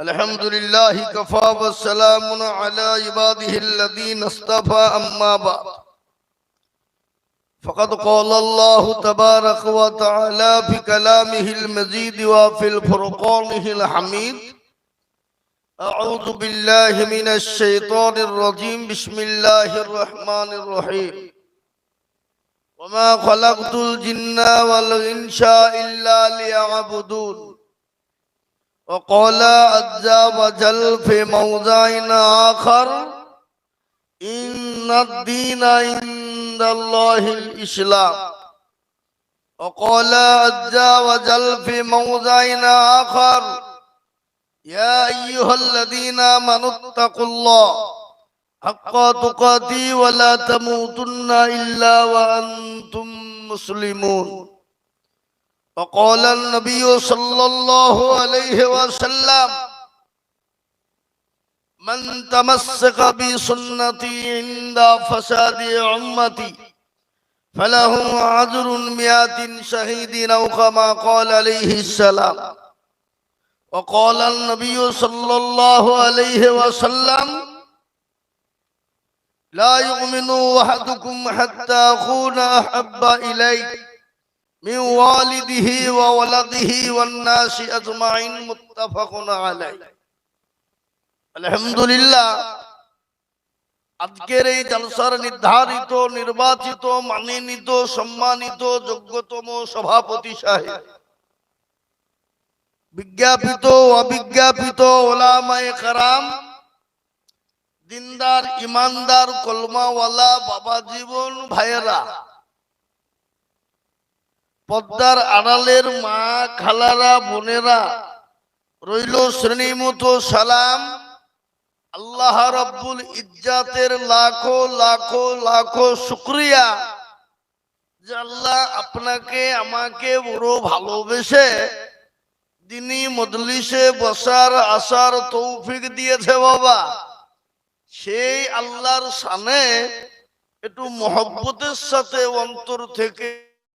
الحمد لله كفى والسلام على عباده الذين اصطفى أما بعد فقد قال الله تبارك وتعالى في كلامه المزيد وفي الفرقانه الحميد أعوذ بالله من الشيطان الرجيم بسم الله الرحمن الرحيم وما خلقت الجن والإنس إلا ليعبدون وقال عز وجل في موضع آخر إن الدين عند الله الإسلام. وقال عز وجل في موضع آخر يا أيها الذين آمنوا اتقوا الله حق تقاتي ولا تموتن إلا وأنتم مسلمون. وقال النبي صلى الله عليه وسلم من تمسك بسنتي عند فساد أمتي فله عذر مئات شهيد أو كما قال عليه السلام. وقال النبي صلى الله عليه وسلم لا يؤمن أحدكم حتى أكون أحب إليه من والده وولده والناس أجمعين متفق عليه আলহামদুলিল্লাহ আজকের এই জলসার নির্ধারিত নির্বাচিত মানিত সম্মানিত যোগ্যতম সভাপতি সাহেব বিজ্ঞাপিত অবিজ্ঞাপিত ওলামায়ে কারাম দিনদার ইমানদার কলমাওয়ালা বাবা জীবন ভাইয়েরা পদ্মার আড়ালের মা, খালারা, বোনেরা, রইল শ্রেণি মতো সালাম। আল্লাহ রব্বুল ইজ্জাতের লাখো লাখো লাখো শুক্রিয়া যে আল্লাহ আপনাকে, আমাকে বড় ভালোবেসে দিনী মজলিসে বসার, আসার তৌফিক দিয়েছে বাবা। সেই আল্লাহর সামনে একটু মহব্বতের সাথে অন্তর থেকে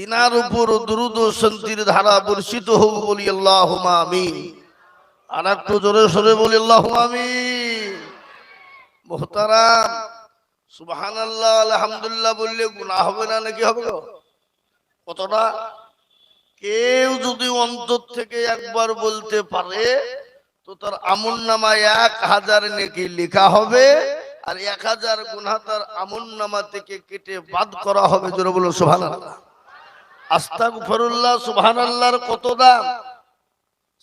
তিনার উপর দ্রুত শান্তির ধারা বর্ষিত হোক বলি আল্লাহুম্মা আমিন। আর একটু জোরে সরে বলি আল্লাহুম্মা আমিন। মুহতারাম, সুবহানাল্লাহ, আলহামদুলিল্লাহ বললে গুনাহ হবে না নাকি হবে কতটা? কেউ যদি অন্তর থেকে একবার বলতে পারে, তো তার আমল নামায় এক হাজার নেকি লেখা হবে, আর এক হাজার গুনা তার আমল নামা থেকে কেটে বাদ করা হবে। জোরে বলো সুবহান আল্লাহ আস্তাক ফরুল্লাহ সুবহান আল্লাহর কত দাম?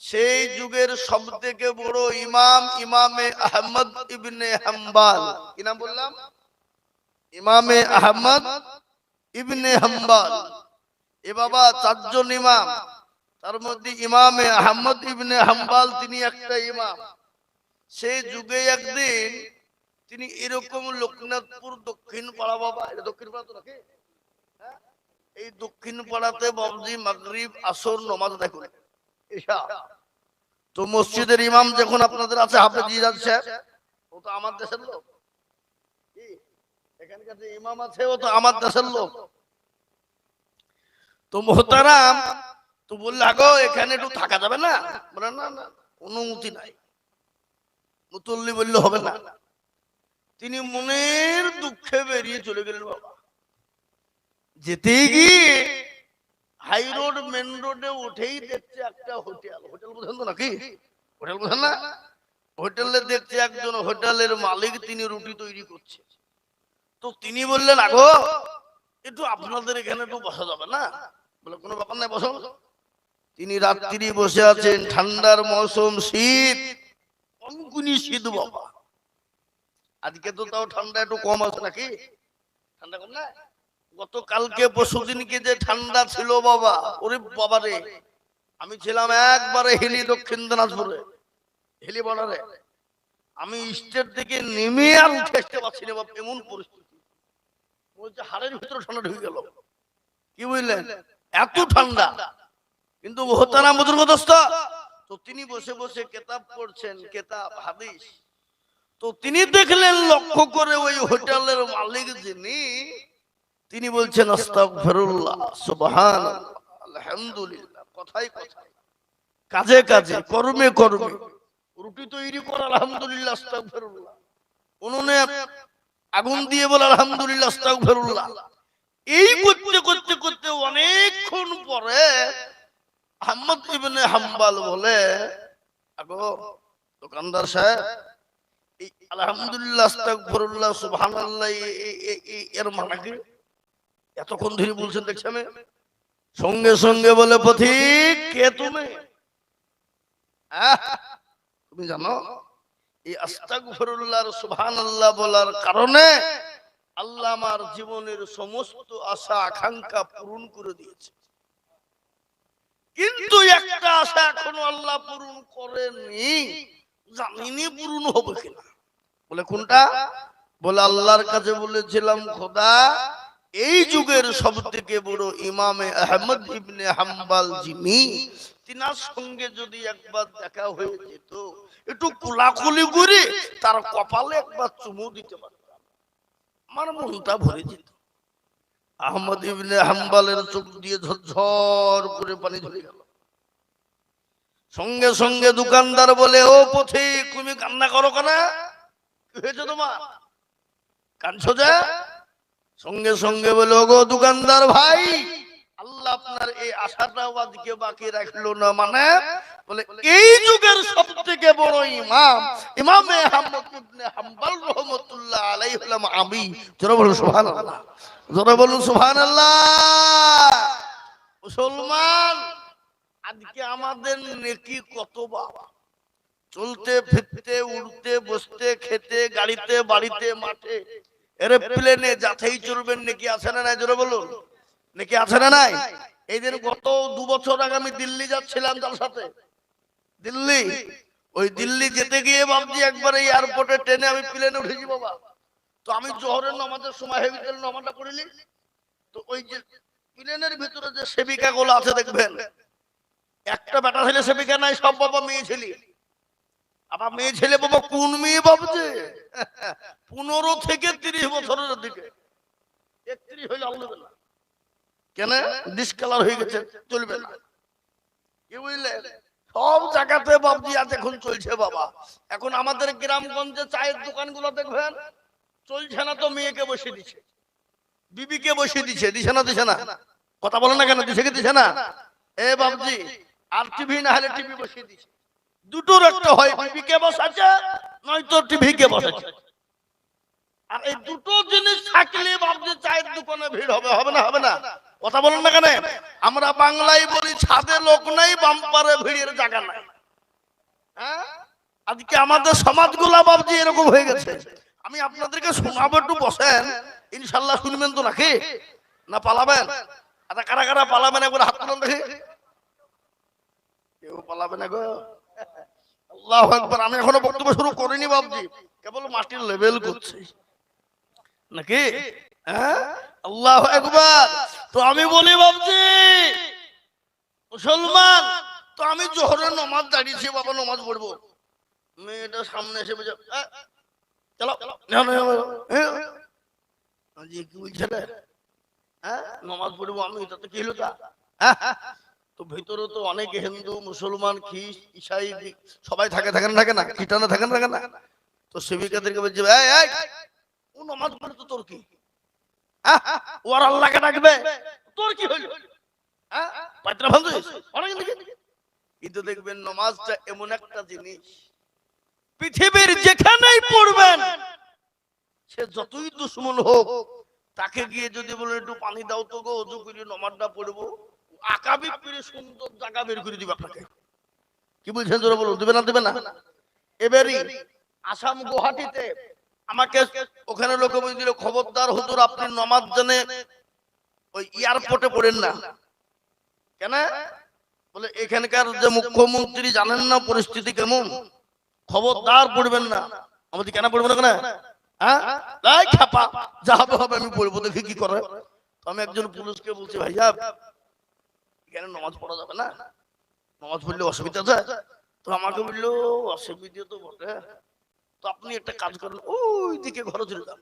সেই যুগের সব থেকে বড় ইমাম ইমামে আহমদ ইবনে হাম্বাল। কি নাম বললাম? ইমামে আহমদ ইবনে হাম্বাল। এ বাবা চারজন ইমাম। তার মধ্যে ইমামে আহমদ ইবনে হাম্বাল তিনি একটা ইমাম। সেই যুগে একদিন তিনি এরকম লোকনাথপুর দক্ষিণ পাড়া বাবা, এটা দক্ষিণ পাড়া তো নাকি? এই দক্ষিণ পাড়াতে বাবজি মাগরিব আসর নমাজ দেখুন তো মসজিদের ইমাম যখন আপনাদের আছে হাফেজ ইরাজ সাহেব ও তো আমার দেশের লোক। এখানকার যে ইমাম আছে ও তো আমার দেশের লোক। তো মোহতারাম তো বললে আগো এখানে একটু থাকা যাবে না? বলে না না অনুমতি নাই। মুতল্লি বললে হবে না। তিনি মনের দুঃখে বেরিয়ে চলে গেলেন বাবা। যেতেই গিয়ে হাই রোড মেন রোডে উঠেই দেখছে একটা হোটেল। হোটেল। বোঝেন তো নাকি? হোটেল বোঝেন না? হোটেলে দেখছে একজন হোটেলের মালিক তিনি রুটি তৈরি করছে। তো তিনি বললেন আগো একটু আপনাদের এখানে একটু বসা যাবে না? বলে কোনো ব্যাপার নাই বসো। তিনি রাত্রি বসে আছেন ঠান্ডার মৌসুম শীত কনকুনি শীত বাবা। আজকে তো তাও ঠান্ডা একটু কম আছে নাকি? ঠান্ডা কম না গতকালকে পরশু দিনকে যে ঠান্ডা ছিল বাবা ওরে বাবা রে আমি ছিলাম একবারে হিলি দক্ষিণ দিনাজপুরে হিলি বর্ডারে। আমি স্টেট থেকে নেমে আর উঠে আসতে পারছি না বাবা এমন পরিস্থিতি। বলছে হাড়ের ভিতরে ঠান্ডা ঢুকে গেল। কি বুঝলেন? এত ঠান্ডা। কিন্তু হতানা মধুরগদস্ত তো তিনি বসে বসে কেতাব পড়ছেন কেতাব হাদিস। তো তিনি দেখলেন লক্ষ্য করে ওই হোটেলের মালিক যিনি তিনি বলছেন কথাই কথাই কাজে কাজে, কর্মে কর্মে। রুটি তৈরি কর, আলহামদুলিল্লাহ উনুনে আগুন দিয়ে বলে, আলহামদুলিল্লাহ এই করতে করতে করতে অনেকক্ষণ পরে আহমদ হাম্বাল বলে দোকানদার সাহেব, এই আলহামদুলিল্লাহ, আস্তাগফিরুল্লাহ, সুবহানাল্লাহ এর মানে এতক্ষণ ধরে বলছেন, দেখছি আমি। সঙ্গে সঙ্গে বলে, পথিক, কে তুমি? তুমি জানো, এই আস্তাগফিরুল্লাহ সুবহানাল্লাহ বলার কারণে আল্লাহ আমার জীবনের সমস্ত আশা, আকাঙ্ক্ষা পূরণ করে দিয়েছে। কিন্তু একটা আশা এখনও আল্লাহ পূরণ করেনি জানিনি পূরণ হবে কিনা। বলে কোনটা? বলে আল্লাহর কাছে বলেছিলাম, খোদা এই যুগের সব থেকে বড় ইমামে আহমদ ইবনে হাম্বাল যিনি, তিনার সঙ্গে যদি একবার দেখা হয়ে যেত, একটু কোলাকুলি করে তার কপালে একবার চুমু দিতে পারতাম। আমার মনটা ভরে যেত। আহমদ ইবনে হাম্বালের চোখ দিয়ে ঝরঝর করে পানি ঝরে গেল। সঙ্গে সঙ্গে দোকানদার বলে, ও পথে, তুমি কান্না করো কেন? কি হয়েছে তোমার? কাঁদছো যে? সঙ্গে সঙ্গে বলে গো দোকানদার ভাই, আল্লাহ আপনার এই আশাটাও আজকে বাকি রাখল না মানে? বলে, এই যুগের সব থেকে বড় ইমাম, ইমামে আহমদ ইবনে হাম্বল হলাম আমি। জোরে বলুন, সুবহানাল্লাহ। জোরে বলুন, সুবহানাল্লাহ। মুসলমান, আজকে আমাদের নেকি কত বাবা? চলতে, ফিরতে উঠতে বসতে, খেতে, গাড়িতে, বাড়িতে, মাঠে এরোপ্লেনে যাতেই চলবেন নাকি আছে না নাই? জোরে বলুন। নাকি আছে না নাই? এই দিন গত দু বছর আগে আমি দিল্লি যাচ্ছিলাম তার সাথে। দিল্লি? ওই দিল্লি যেতে গিয়ে ভাবছি একবার এই এয়ারপোর্টে ট্রেনে আমি প্লেনে উঠেছি বাবা। তো আমি জোহরের নামাজের সময় হেভি তেল নামাজটা করিলি তো ওই যে প্লেনের ভিতরে যে সেবিকা গুলো আছে দেখবেন। একটা বেটা ছেলে সেবিকা নাই, সব বাবা মেয়ে ছেলে। আবার মেয়ে ছেলে বাবা কোন মেয়ে ভাবছে? পনেরো থেকে তিরিশ বছরের দিকে। একত্রিশ হইলে না। কেন? ডিসকালার হয়ে গেছে, চলবে না। কি বুঝলে? সব জায়গাতে বাবজি আজ এখন চলছে বাবা। এখন আমাদের গ্রামগঞ্জে চায়ের দোকানগুলো দেখবেন, চলছে না তো মেয়েকে বসে দিছে বিবিকে বসে দিছে দিছে না দিছে না। কথা বলে না কেন? দিছে কি, দিছে না? এ বাবজি, আর টিভি না হলে টিভি বসিয়ে দিছে দুটোর একটা হয় টিভিকে বসাচ্ছে নয়তো টিভিকে বসাচ্ছে আর এই দুটো জিনিস থাকলে ভাবছে চায়ের দোকানে ভিড় হবে হবে না হবে না। কথা বলেন না কেন? আমরা বাংলায় বলি, ছাদে লোক নাই, বাম্পারে ভিড়ের জায়গা নাই। হ্যাঁ? আজকে আমাদের সমাজগুলা ভাবছি এরকম হয়ে গেছে। আমি আপনাদেরকে শোনাবো একটু, বসেন। ইনশাল্লাহ শুনবেন তো নাকি? না পালাবেন? আচ্ছা কারা কারা পালাবেন একবার হাত তুলুন দেখি। কেউ পালাবে না গো। আল্লাহ একবার আমি এখনও বক্তব্য শুরু করিনি বাবজি কেবল মাটির লেভেল করছি। নাকি? হ্যাঁ? আল্লাহ একবার তো আমি বলি বাবজি মুসলমান তো আমি জোহরের নমাজ দাঁড়িয়েছি বাবা নমাজ পড়ব। মেয়েটা সামনে এসে "এ, চলো কি বলছে? হ্যাঁ? নমাজ পড়ব আমি তাতে কি হলো তা? হ্যাঁ? তো ভিতরে তো অনেক হিন্দু, মুসলমান, খ্রিস্ট, ইসাই সবাই থাকে থাকে না থাকে না খ্রিস্টানরা থাকে না থাকে না। তো সেবিকাদেরকে বলছে ও নমাজ পড়ে তো তোর কি? ও আর আল্লাহকে ডাকবে? তোর কি হইল? কিন্তু দেখবেন নমাজটা এমন একটা জিনিস, পৃথিবীর যেখানেই পড়বেন, সে যতই দুশ্মন হোক, তাকে গিয়ে যদি বলে, একটু পানি দাও তো গো, অজু করে নমাজটা পড়ব। আকাবি পেরে সুন্দর জায়গা বের করে দিবে আপনাকে। কি বলছেন বলুন, দিবে না দিবে না? এবারই আসাম আমাকে ওখানে লোকে বলছিল খবরদার হুজুর আপনি নমাজ জানে ওই এয়ারপোর্টে পড়েন না। কেন? বলে, এখানকার যে মুখ্যমন্ত্রী জানেন না পরিস্থিতি কেমন? খবরদার পড়বেন না। আমাদের কেন পড়ব না হ্যাঁ? খাপা যা হবে আমি পড়ব, দেখি কি করে। আমি একজন পুলিশকে বলছি ভাই সাহেব এখানে নামাজ পড়া যাবে না? নামাজ পড়লে অসুবিধা আছে তো আমাকে বলল অসুবিধা তো বটে। তো আপনি একটা কাজ করলেন ওই দিকে ঘরে চলে যান।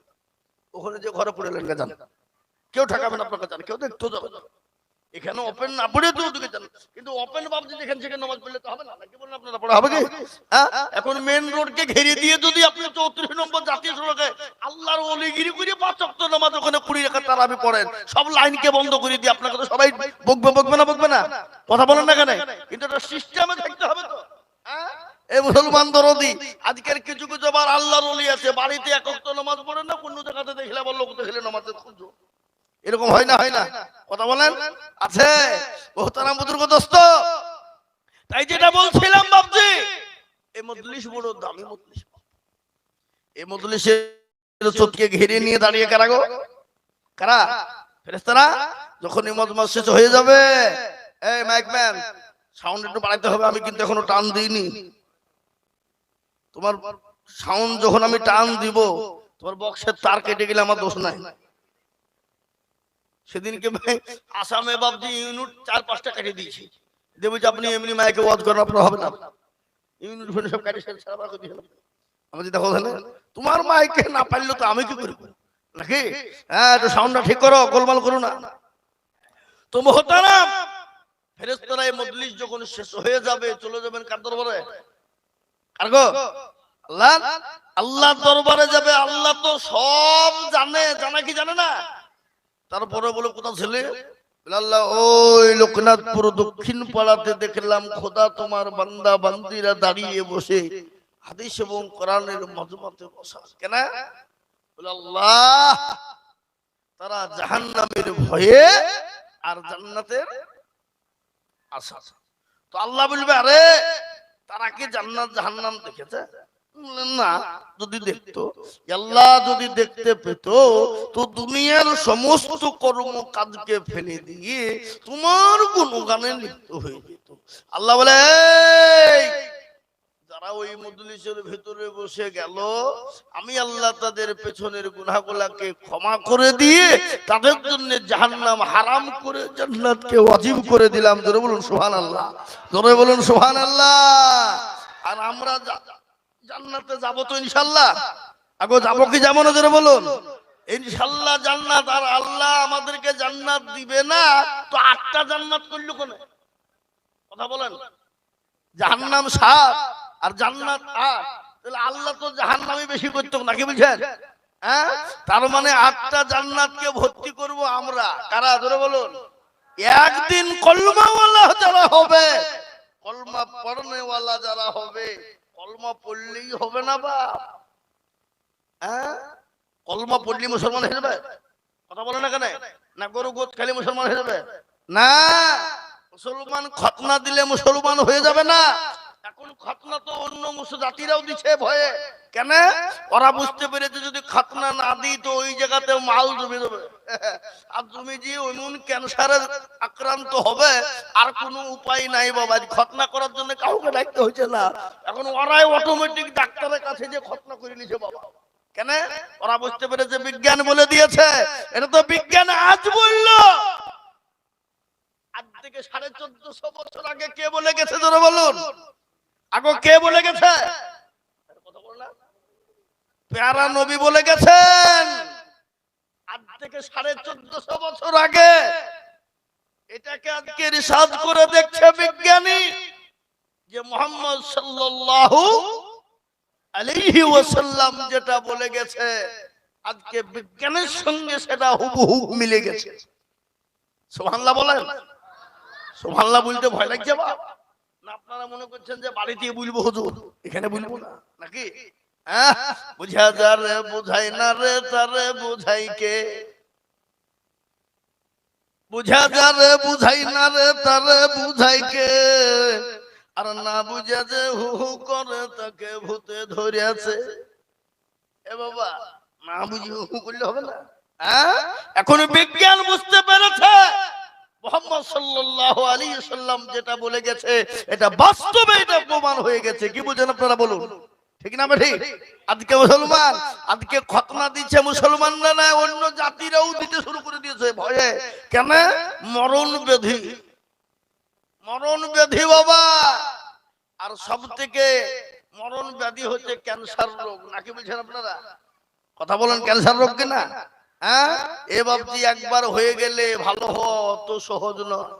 ওখানে যে ঘরে পড়ে লেগে যান। কেউ ঠেকাবেন আপনার কাছে কেউ দেখতেও যাবে না। এখানে ওপেন না পড়ে তো যান। কিন্তু ওপেন ভাবছি যেখানে সেখানে নামাজ পড়লে তো হবে না। নাকি বলেন আপনারা পড়া হবে? কি? হ্যাঁ? এখন মেন রোডকে ঘিরে দিয়ে যদি আপনি চৌত্রিশ নম্বর জাতীয় সড়কে আল্লাহর অলিগিরি করে পাঁচ নামাজ ওখানে কুড়ি রেখা তারা আমি পড়েন সব লাইনকে বন্ধ করে দিয়ে আপনাকে তো সবাই বকবে বকবে না বকবে না। কথা বলেন না কেন? কিন্তু এটা সিস্টেমে থাকতে হবে তো। হ্যাঁ? এই মুসলমান দরদি আজকের কিছু কিছু আবার আল্লাহর অলি আছে বাড়িতে এক নামাজ পড়েন না কোন জায়গাতে দেখলে আবার লোক দেখলে নামাজে খুঁজো। এরকম হয় না হয় না। কথা বলেন? আছে? বহুতারা মুদুর্গ দোস্ত তাই যেটা বলছিলাম বাবজি এই মজলিস বড় দামি মজলিস। এই মজলিসে চোখকে ঘিরে নিয়ে দাঁড়িয়ে কারা গো? কারা? ফেরেস্তারা যখন এই মজমাস শেষ হয়ে যাবে। এই মাইক ম্যান সাউন্ড একটু বাড়াইতে হবে আমি কিন্তু এখনও টান দিইনি। তোমার সাউন্ড যখন আমি টান দিব তোমার বক্সের তার কেটে গেলে আমার দোষ নাই। সেদিনকে আসামে বাবজি ইউনিট চার, পাঁচটা কেটে দিয়েছি। যে আপনি এমনি মাইকে ওয়াজ করেন, আপনার হবে না। ইউনিট ফোনে সব কাটে আমি যে দেখো, তাহলে তোমার মাইকে না পারলে তো আমি কি করব? নাকি? হ্যাঁ একটু সাউন্ডটা ঠিক করো, গোলমাল করো না। তো মোহতারাম ফেরেস্তারা এই মজলিস যখন শেষ হয়ে যাবে, চলে যাবেন কার দরবারে? কার গো? আল্লাহ আল্লাহ দরবারে যাবে, আল্লাহ তো সব জানে, জানা কি জানে না? তারপরে বলে কোথাও ছেলে? আল্লাহ, ওই লোকনাথপুর দক্ষিণ পাড়াতে দেখলাম খোদা তোমার বান্দা বান্দিরা দাঁড়িয়ে বসে হাদিস এবং কোরআনের মজমাতে বসা। কেন? আল্লাহ, তারা জাহান্নামের ভয়ে আর জান্নাতের আশা। তো আল্লাহ বলবে, আরে, তারা কি জান্নাত জাহান্নাম দেখেছে? না, যদি দেখতো, আল্লাহ যদি দেখতে পেত, তো দুনিয়ার সমস্ত কর্ম কাজকে ফেলে দিয়ে তোমার লিপ্ত হয়ে যেত। আল্লাহ বলে ভেতরে বসে গেল, আমি আল্লাহ তাদের পেছনের গুনাহগুলাকে ক্ষমা করে দিয়ে তাদের জন্য জাহান্নাম হারাম করে জান্নাতকে করে দিলাম। জোরে বলুন, সুবহানাল্লাহ। জোরে বলুন, সুবহানাল্লাহ। আর আমরা জান্নাতে যাব তো ইনশাল্লাহ আগো যাব কি যাব না জোরে বলুন? ইনশাল্লাহ জান্নাত আর আল্লাহ আমাদেরকে জান্নাত দিবে না। তো আটটা জান্নাত করল কোনে? কথা বলেন। জাহান্নাম সাত আর জান্নাত আট। তাহলে আল্লাহ তো জাহান্নামই বেশি করতো নাকি বুঝছেন হ্যাঁ? তার মানে আটটা জান্নাতকে ভর্তি করব আমরা। কারা? ধরে বলুন। একদিন কলমাওয়ালা যারা হবে কলমা পড়নেওয়ালা যারা হবে কলমা পড়লেই হবে না বা হ্যাঁ? কলমা পড়লি মুসলমান হয়ে যাবে। কথা বলে না কেন? না গরু গোদ খালি মুসলমান হয়ে যাবে? না। মুসলমান খতনা দিলে মুসলমান হয়ে যাবে না। এখন খতনা তো অন্য মুসল জাতিরাও দিচ্ছে ভয়ে কেন? ওরা বুঝতে পেরেছে যদি খতনা না দিই তো ওই জায়গাতে মাল জমে যাবে। আর তুমি যে এমন ক্যান্সারের আক্রান্ত হবে আর কোনো উপায় নাই বাবা খতনা করার জন্য কাউকে ডাকতে হচ্ছে না। এখন ওরাই অটোমেটিক ডাক্তারের কাছে যে খতনা করে নিছে বাবা। কেন? ওরা বুঝতে পেরেছে বিজ্ঞান বলে দিয়েছে। এটা তো বিজ্ঞান আজ বলল। আজ থেকে সাড়ে চোদ্দশো বছর আগে কে বলে গেছে ধরে বলুন? আগে কে বলে গেছে? পেয়ারা নবী বলে গেছেন। আজ থেকে সাড়ে চোদ্দশো বছর আগে এটাকে আজকে রিসার্চ করে দেখছে বিজ্ঞানী যে মোহাম্মদ সাল্লাল্লাহু আলাইহি ওয়াসাল্লাম যেটা বলে গেছে, আজকে বিজ্ঞানের সঙ্গে সেটা হুবহু মিলে গেছে। সুবহানাল্লাহ বলেন। সুবহানাল্লাহ বলতে ভয় লাগছে বা না আপনারা মনে করছেন যে বাড়িতে বলব হুজুর? এখানে বলব না। নাকি? হ্যাঁ বুঝা যা রে বুঝাই না রে তারে বুঝাই কে? বুঝা যা রে বুঝাই না রে তারে বুঝাই কে? আর না বুঝা যে হু হু করে তাকে ভূতে ধরিয়াছে। এ বাবা না বুঝি হু হু করলে হবে না। হ্যাঁ এখন বিজ্ঞান বুঝতে পেরেছে। মোহাম্মদ আলাইহি সাল্লাম যেটা বলে গেছে, এটা বাস্তবে এটা প্রমাণ হয়ে গেছে। কি বুঝেন আপনারা বলুন? ঠিক না ঠিক আজকে মুসলমান, আজকে খতনা দিচ্ছে মুসলমানরা না, অন্য জাতিরাও দিতে শুরু করে দিয়েছে ভয়ে। কেন? মরণ ব্যাধি। মরণ ব্যাধি বাবা। আর সব থেকে মরণ ব্যাধি হচ্ছে ক্যান্সার রোগ। নাকি বলছেন আপনারা? কথা বলেন ক্যান্সার রোগ কিনা? হ্যাঁ? এ বাবজি একবার হয়ে গেলে ভালো হওয়া অত সহজ নয়।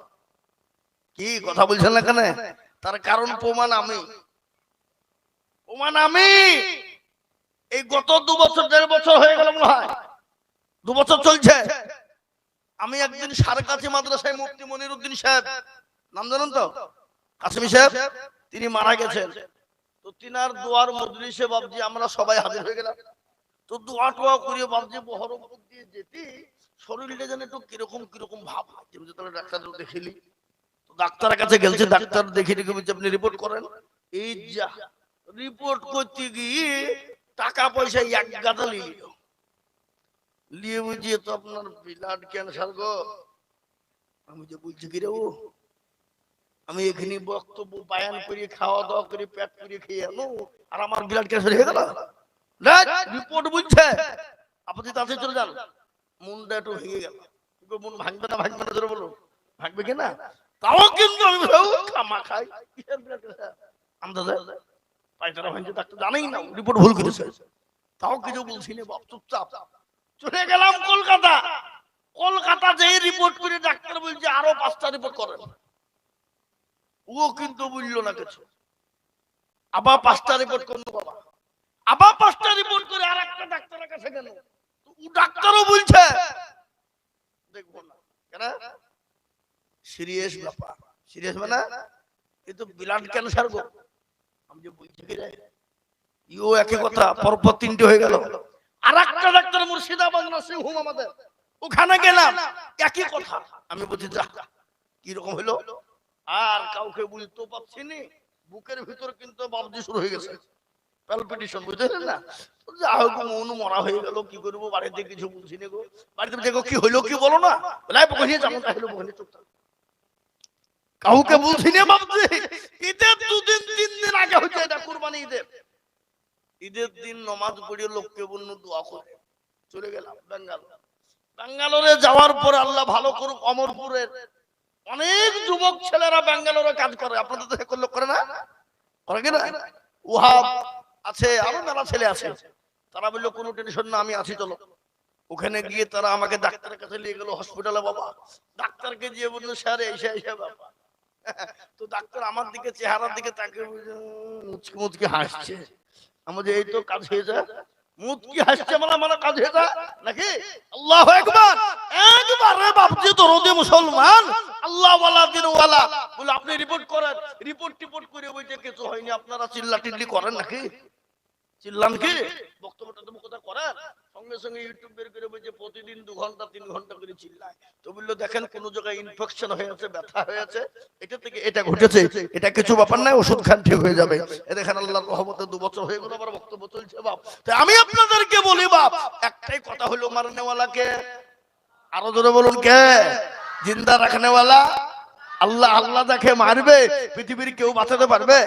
কি কথা বলছেন না কেন তার কারণ প্রমাণ আমি। প্রমাণ আমি? এই গত দু বছর দেড় বছর হয়ে গেল মনে হয়। দু বছর চলছে। আমি একদিন সারকাছি মাদ্রাসায় মুফতি মনিরুদ্দিন সাহেব। নাম জানেন তো? কাসিমি সাহেব। তিনি মারা গেছেন। তো তিনার দোয়ার মজলিসে বাবজি আমরা সবাই হাজির হয়ে গেলাম। তো দোয়া টোয়া করে বাবজি বহরমপুর দিয়ে যেতে। শরীরটা যেন একটু কীরকম কীরকম ভাব যেমন তাহলে ডাক্তার দেখিলি তো ডাক্তারের কাছে গেলছে ডাক্তার দেখে দেখে বলছে আপনি রিপোর্ট করেন? এই যা রিপোর্ট করতে গিয়ে টাকা পয়সা এক গাদা নিল। নিয়ে বুঝিয়ে তো আপনার ব্লাড ক্যান্সার গো। আমি যে বলছি কি রে ও? আমি এখানে বক্তব্য বায়ান করে খাওয়া দাওয়া করে পেট করে খেয়ে আনো আর আমার ব্লাড ক্যান্সার হয়ে গেল। রিপোর্ট বুঝছে? আপনি তাতে চলে যান। মনটা একটু ভেঙে গেল। মন ভাঙবে না ভাঙবে না ধরে বলো। ভাঙবে কি না? তাও কিন্তু আমি খামা খাই। কিসের blood cancer? আন্দাজে? পায়খানা ভাঙছে ডাক্তার জানেই না রিপোর্ট ভুল করেছে। তাও কিছু বলছি না বাপ চুপচাপ। চলে গেলাম কলকাতা। কলকাতা যেই রিপোর্ট করে ডাক্তার বলছে আরও পাঁচটা রিপোর্ট করেন। ও কিন্তু বুঝলো না কিছু। আবার পাঁচটা রিপোর্ট করল বাবা। আবার পাঁচটা রিপোর্ট করে আর একটা ডাক্তারের কাছে গেল। ডাক্তারও বলছে। দেখব না। সিরিয়াস ব্যাপার। সিরিয়াস মানে? ব্লাড ক্যান্সার গো। আমি যে বলছি কি ইও একই কথা, পরপর তিনটে হয়ে গেল। আর একটা ডাক্তার মুর্শিদাবাদ নার্সিং হোম আমাদের। ওখানে গেলাম। একই কথা। আমি বলছি, যা কীরকম হলো? আর কাউকে বুঝতে পারছি বুকের ভিতর কিন্তু বাবজি শুরু হয়ে গেছে। বুঝলেন না? তো মরা হয়ে গেল, কি করব? বাড়িতে কিছু গো। বাড়িতে দেখো কি হইল, কি বলো না? যেমন কাউকে ঈদের দুদিন, তিন দিন আগে হচ্ছে এটা কুরবানি ঈদের। ঈদের দিন নমাজ পড়িয়ে লোককে বন্য দোয়া করে। চলে গেলাম বেঙ্গালোর ব্যাঙ্গালোরে যাওয়ার পর আল্লাহ ভালো করুক, অমরপুরের অনেক যুবক ছেলেরা ব্যাঙ্গালোরে কাজ করে। আপনাদের দেশে লোক করে না? করে কিনা ওহাব আছে, আরও মেলা ছেলে আছে। তারা বলল, কোনো টেনশন না, আমি আছি, চলো। ওখানে গিয়ে তারা আমাকে ডাক্তারের কাছে নিয়ে গেল হসপিটালে বাবা। ডাক্তারকে গিয়ে বলল, স্যার এইসা এইসা বাবা তো ডাক্তার আমার দিকে, চেহারার দিকে তাকে মুচকি মুচকি হাসছে। আমাদের এই তো কাজ হয়ে যায়। মুচকি হাসছে মানে মানে কাজ হয়ে যায়? নাকি? আল্লাহ একবার একবার রে বাপজি তো রোদে মুসলমান। আল্লাহ ওয়ালা দিন ওয়ালা বলে, আপনি রিপোর্ট করেন। রিপোর্ট টিপোর্ট করে বলছে কিছু হয়নি। আপনারা চিল্লা টিল্লি করেন নাকি? চিল্লান কি? বক্তব্যটা তুমি কোথায় করেন সঙ্গে সঙ্গে ইউটিউব বের করে বলছে, প্রতিদিন দু ঘণ্টা, তিন ঘণ্টা করে চিল্লায়। তো বলল, দেখেন, কোন জায়গায় ইনফেকশন হয়েছে, ব্যথা হয়েছে, এটা থেকে এটা ঘটেছে, এটা কিছু ব্যাপার নাই ওষুধ খান, ঠিক হয়ে যাবে। এ দেখেন, আল্লাহর রহমতে দু বছর হয়ে গেল, আবার বক্তব্য চলছে, বাপ। তো আমি আপনাদেরকে বলি, বাপ, একটাই কথা হলো, মারনেওয়ালাকে আরও জোরে বলুন কে? জিন্দা রাখনেওয়ালা আল্লাহ আল্লাহ দেখে মারবে, পৃথিবীর কেউ বাঁচাতে পারবে?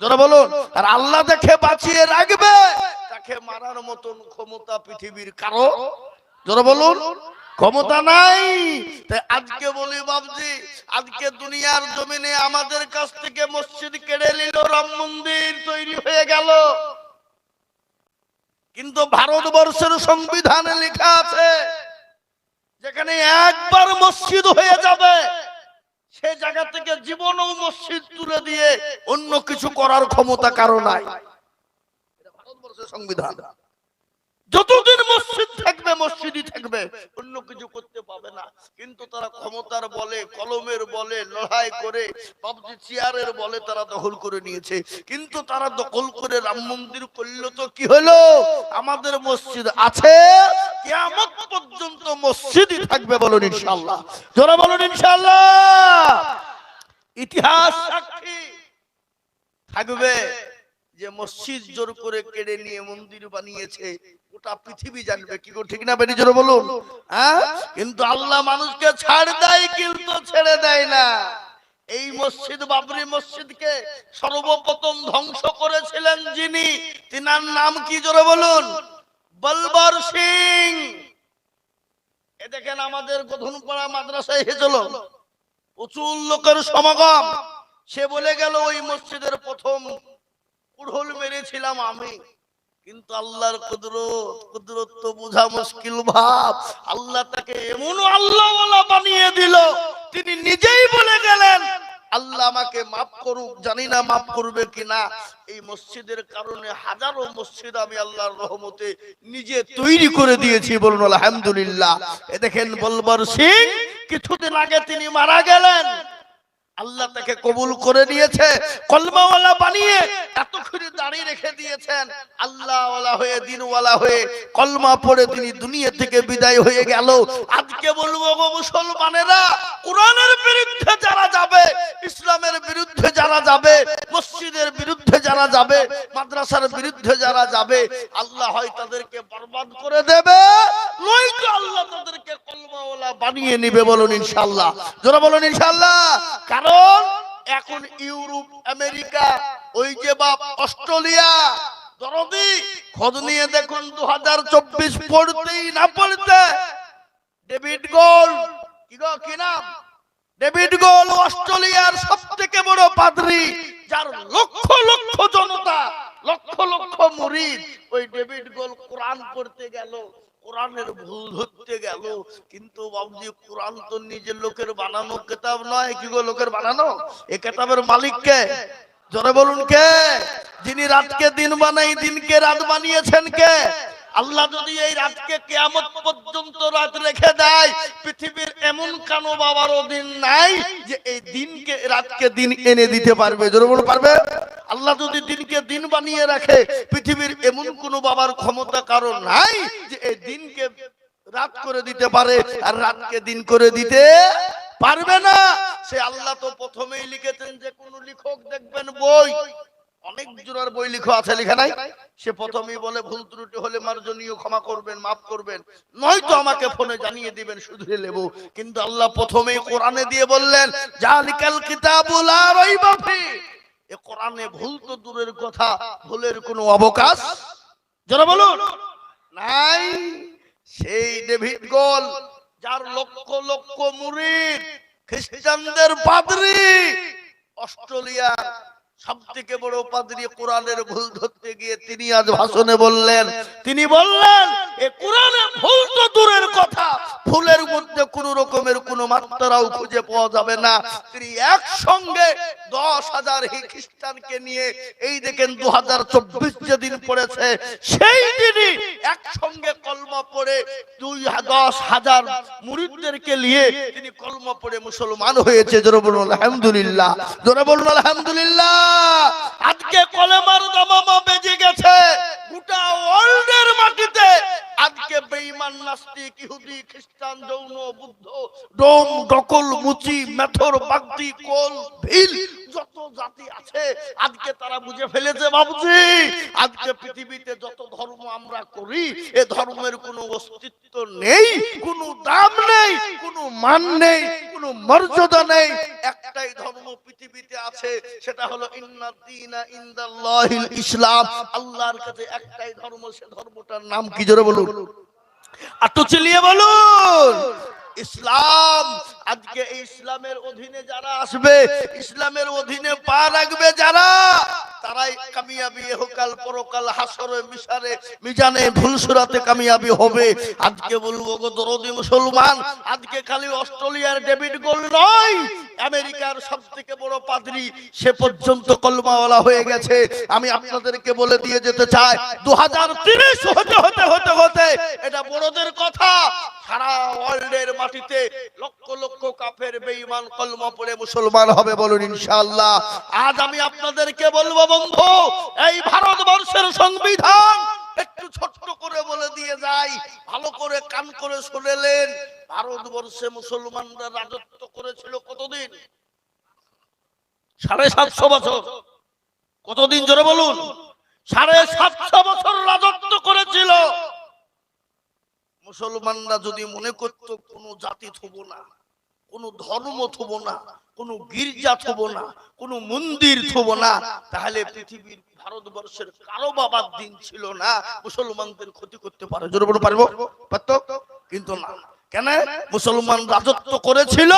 জোরে বলুন, আর আল্লাহ দেখে বাঁচিয়ে রাখবে। তাকে মারার মতন ক্ষমতা পৃথিবীর কারও? জোরে বলুন, ক্ষমতা নাই। আজকে বলি বাবজি আজকে দুনিয়ার জমিনে আমাদের কাছ থেকে মসজিদ কেড়ে নিল, রাম মন্দির তৈরি হয়ে গেল। কিন্তু ভারতবর্ষের সংবিধানে লেখা আছে, যেখানে একবার মসজিদ হয়ে যাবে সে জায়গা থেকে জীবন ও মসজিদ তুলে দিয়ে অন্য কিছু করার ক্ষমতা কারও নাই। ভারতবর্ষের সংবিধান। যতদিন মসজিদ থাকবে, মসজিদই থাকবে। অন্য কিছু করতে পাবে না। কিন্তু তারা ক্ষমতার বলে, কলমের বলে, লড়াই করে, পাবজি চেয়ারের বলে তারা দখল করে নিয়েছে। কিন্তু তারা দখল করে রাম মন্দির করল তো কি হলো? আমাদের মসজিদ আছে। কিয়ামত পর্যন্ত মসজিদই থাকবে বলুন ইনশাআল্লাহ। জোরা বলুন ইনশাআল্লাহ। ইতিহাস সাক্ষী থাকবে যে মসজিদ জোর করে কেড়ে নিয়ে মন্দির বানিয়েছে। গোটা পৃথিবী জানবে। কি ঠিক না বেরি জোরে বলুন? হ্যাঁ? কিন্তু আল্লাহ মানুষকে ছাড় দেয় কিন্তু ছেড়ে দেয় না। এই মসজিদ বাবরি মসজিদকে সর্বপ্রথম ধ্বংস করেছিলেন যিনি তিনার নাম কি জোরে বলুন? বলবর সিং। এ দেখেন আমাদের গধনপাড়া মাদ্রাসায় এসেছিল প্রচুর লোকের সমাগম। সে বলে গেল ওই মসজিদের প্রথম কুড়হল মেরেছিলাম আমি। কিন্তু আল্লাহর কুদরত কুদরত তো বোঝা মুশকিল ভাব। আল্লাহ তাকে এমন আল্লাহ বানিয়ে দিল, তিনি নিজেই বলে গেলেন, আল্লাহ আমাকে মাফ করুক, জানি না মাফ করবে কিনা। এই মসজিদের কারণে হাজারো মসজিদ আমি আল্লাহর রহমতে নিজে তৈরি করে দিয়েছি, বলুন আলহামদুলিল্লাহ। এ দেখেন বলবর সিং, কিছুদিন আগে তিনি মারা গেলেন। আল্লাহ তাকে কবুল করে নিয়েছে কলমাওয়ালা বানিয়ে এত এতক্ষণে দাঁড়িয়ে রেখে দিয়েছেন। আল্লাহওয়ালা হয়ে দিনওয়ালা হয়ে কলমা পড়ে তিনি দুনিয়া থেকে বিদায় হয়ে গেল। আজকে বলব গো মুসলমানেরা কোরআনের বিরুদ্ধে যারা যাবে ইসলামের বিরুদ্ধে যারা যাবে মসজিদের বিরুদ্ধে যারা যাবে মাদ্রাসার বিরুদ্ধে যারা যাবে আল্লাহ হয় তাদেরকে বরবাদ করে দেবে নয়তো আল্লাহ কলমাওয়ালা বানিয়ে নিবে বলুন ইনশাআল্লাহ। যারা বলুন ইনশাআল্লাহ। কারণ এখন ইউরোপ, আমেরিকা, ওই যে বাপ অস্ট্রেলিয়া দরদি খোঁজ নিয়ে দেখুন দু হাজার চব্বিশ পড়তেই না পড়তে। ডেভিড গোল, কি নাম? ডেভিড গোল অস্ট্রেলিয়ার সব থেকে বড় পাদ্রী, যার লক্ষ লক্ষ জনতা, লক্ষ লক্ষ মুরিদ, ওই ডেভিড গোল কোরআন পড়তে গেল। কোরআনের ভুল ধরতে গেল। কিন্তু বাবুজি, কোরআন তো নিজের লোকের বানানো কেতাব নয়। কি গো লোকের বানানো? এ কেতাবের মালিক কে? জোরে বলুন কে? যিনি রাতকে দিন বানাই, দিনকে রাত বানিয়েছেন কে? আল্লাহ যদি এই রাতকে কেয়ামত পর্যন্ত রাত রেখে দেয়, পৃথিবীর এমন কানো বাবারও দিন নাই যে এই দিনকে, রাতকে দিন এনে দিতে পারবে? জোরে বলুন, পারবে? আল্লাহ যদি দিনকে দিন বানিয়ে রাখে, পৃথিবীর এমন কোন বাবার ক্ষমতা কারও নাই যে এই দিনকে রাত করে দিতে পারে আর রাতকে দিন করে দিতে পারবে না। সে আল্লাহ তো প্রথমেই লিখেছেন যে, কোন লেখক দেখবেন বই, অনেক জোড়ার বই লিখো আছে, লেখা নাই। সে প্রথমেই বলে, ভুল ত্রুটি হলে মার্জনীয়, ক্ষমা করবেন, মাফ করবেন। নয়তো আমাকে ফোনে জানিয়ে দিবেন, শুধরে নেব। কিন্তু আল্লাহ প্রথমেই কোরআনে দিয়ে বললেন জালিকাল কিতাবুল ফি। এ কোরআনে ভুল তো দূরের কথা ভুলের কোনো অবকাশ? যারা বলুন। নাই সেই ডেভিড গোল যার লক্ষ লক্ষ মুরিদ খ্রিস্টানদের পাদ্রী অস্ট্রেলিয়া সব থেকে বড় পাদ্রী কোরআনের ভুল ধরতে গিয়ে তিনি আজ ভাষণে বললেন। তিনি বললেন এ কোরআনে ভুল তো দূরের কথা। ভুলের মধ্যে কোন রকমের কোন মাত্রাও খুঁজে পাওয়া যাবে না। তিনি একসঙ্গে দশ হাজার খ্রিস্টানকে নিয়ে এই দেখেন দু হাজার চব্বিশ যেদিন পড়েছে সেই দিনই একসঙ্গে কলমা পড়ে দুই দশ হাজার মুরিদদেরকে নিয়ে তিনি কলমা পড়ে মুসলমান হয়েছে। জোরে বলুন আলহামদুলিল্লাহ। জোরে বলুন আলহামদুলিল্লাহ। আজকে কলেমার দামামা বেজে গেছে। গোটা ওয়ার্ল্ডের মাটিতে আজকে বেঈমান, নাস্তিক, ইহুদি, খ্রিস্টান, যৌন, বুদ্ধ, ডোম, ডকল, মুচি, মেথর, বাগদি, কোল, ভিল, যত জাতি আছে, আজকে তারা বুঝে ফেলেছে বাবুজি। আজকে পৃথিবীতে যত ধর্ম আমরা করি, এ ধর্মের কোনো অস্তিত্ব নেই, কোনো দাম নেই, কোনো মান নেই। কোনো মর্যাদা নেই। একটাই ধর্ম পৃথিবীতে আছে সেটা হলো ইনদাল্লাহিল ইসলাম। আল্লাহর কাছে একটাই ধর্ম সে ধর্মটার নাম কি জোরে বলুন? আর তো চিলিয়ে বলুন। ইসলাম, আজকে ইসলামের অধীনে যারা আসবে, ইসলামের অধীনে পা রাখবে যারা, তারাই কামিয়াবি, এহকাল পরকাল, হাসরে, মিশারে, মিজানে ভুলসুরাতে কামিয়াবি হবে। আজকে বলব গো দরদি মুসলমান, আজকে খালি অস্ট্রেলিয়ার ডেভিড গোল নয় আমেরিকার সব থেকে বড় পাদ্রি, সে পর্যন্ত কলমাওয়ালা হয়ে গেছে। আমি আপনাদেরকে বলে দিয়ে যেতে চাই দু হাজার হতে হতে হতে হতে, এটা বড়দের কথা। লক্ষ লক্ষ কাফের মুসলমান হবে বলুন ইনশাআল্লাহ। আজ আমি আপনাদেরকে বলব, বন্ধু, এই ভারতবর্ষের সংবিধান একটু ছোট্ট করে বলে দিয়ে যাই, ভালো করে কান করে শুনেলেন ভারতবর্ষে মুসলমানরা রাজত্ব করেছিল কতদিন? সাড়ে সাতশো বছর। কতদিন জোরে বলুন? সাড়ে সাতশো বছর রাজত্ব করেছিল। মুসলমানরা যদি মনে করত, কোনো জাতি থব না, কোনো ধর্ম থব না, কোনো গির্জা থব না, কোনো মন্দির থব না, তাহলে পৃথিবীর ভারতবর্ষের কারও বাবার দিন ছিল না। মুসলমানদের ক্ষতি করতে পারে। জোরে বলতে পারব? পারতো কিন্তু না। কেন? মুসলমান রাজত্ব করেছিল।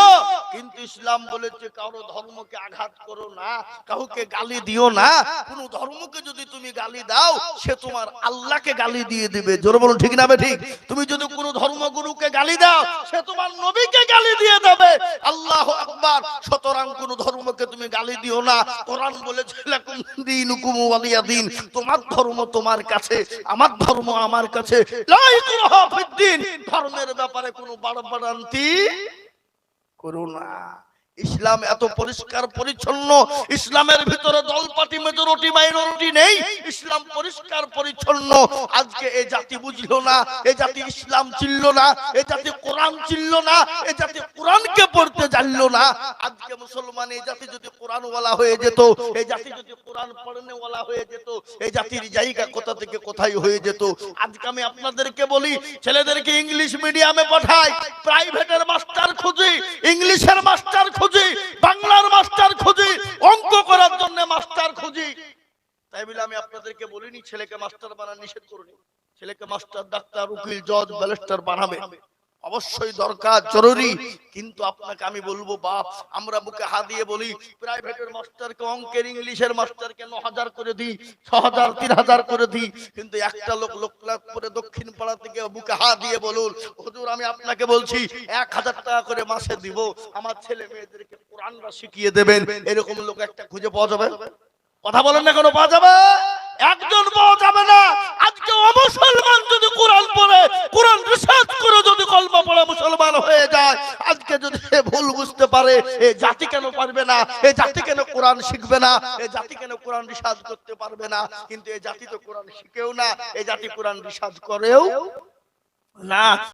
কিন্তু ইসলাম বলেছে কারও ধর্মকে আঘাত করো না কাউকে গালি দিও না। কোন ধর্মকে যদি তুমি গালি দাও সে তোমার আল্লাহকে গালি দিয়ে দিবে। জোরে বলুন ঠিক না ঠিক? তুমি যদি কোন ধর্মগুরুকে গালি দাও সে তোমার নবীকে গালি দিয়ে দেবে। আল্লাহ আকবার। সুতরাং কোন ধর্মকে তুমি গালি দিও না। কোরআন বলেছে লাকুম দীনুকুম ওয়ালিয়া দিন। তোমার ধর্ম তোমার কাছে আমার ধর্ম আমার কাছে। লা ইকরাহা ফিদ্দিন ধর্মের ব্যাপারে কোনো বাড়বাড়ান্তি করো না। ইসলাম এত পরিষ্কার, পরিচ্ছন্ন। ইসলামের ভিতরে দলপাটি মেজরিটি মাইনরিটি নেই। ইসলাম পরিষ্কার, পরিচ্ছন্ন। আজকে এই জাতি বুঝলো না এই জাতি ইসলাম চিনল না এই জাতি কোরআন চিনল না এই জাতি কোরআনকে পড়তে জানলো না। আজকে মুসলমান এই জাতি যদি কোরআন ওয়ালা হয়ে যেত এই জাতি যদি কোরআন পড়নে ওয়ালা হয়ে যেত এই জাতির জায়গা কোথা থেকে কোথায় হয়ে যেত? আজকে আমি আপনাদেরকে বলি, ছেলেদেরকে ইংলিশ মিডিয়ামে পাঠাই, প্রাইভেটের মাস্টার খুঁজি, ইংলিশের মাস্টার খুঁজি। বাংলার মাস্টার খুঁজি, অঙ্ক করার জন্য মাস্টার খুঁজি। তাই বলে আমি আপনাদেরকে বলিনি, ছেলেকে মাস্টার বানান নিষেধ করিনি। ছেলেকে মাস্টার, ডাক্তার, উকিল, জজ, ব্যারিস্টার বানাবে। অবশ্যই দরকার, জরুরি। কিন্তু আপনাকে আমি বলব, বাপ, আমরা বুকে হাত দিয়ে বলি প্রাইভেটের মাস্টারকে অঙ্কের ইংলিশের মাস্টারকে ন হাজার করে দিই, ছ হাজার, তিন হাজার করে দিই। কিন্তু একটা লোক লোক লাখ করে দক্ষিণ পাড়া থেকে বুকে হাত দিয়ে বলুন, হুজুর, আমি আপনাকে বলছি, এক হাজার টাকা করে মাসে দিব। আমার ছেলে মেয়েদেরকে কোরআনরা শিখিয়ে দেবেন। এরকম লোক একটা খুঁজে পাওয়া যাবে? কথা বলেন না কোনো, পাওয়া যাবে? একজন পাওয়া যাবে না। আজকে অমুসলমান যদি কোরআন পড়ে, কোরআন রিসার্চ করে যদি কলমা পড়া মুসলমান হয়ে যায়, আজকে যদি সে ভুল বুঝতে পারে এই জাতি কেন পারবে না? এই জাতি কেন কোরআন শিখবে না? এই জাতি কেন কোরআন রিসার্চ করতে পারবে না? কিন্তু এই জাতি তো কোরআন শিখেও না এই জাতি কোরআন রিসার্চ করেও না।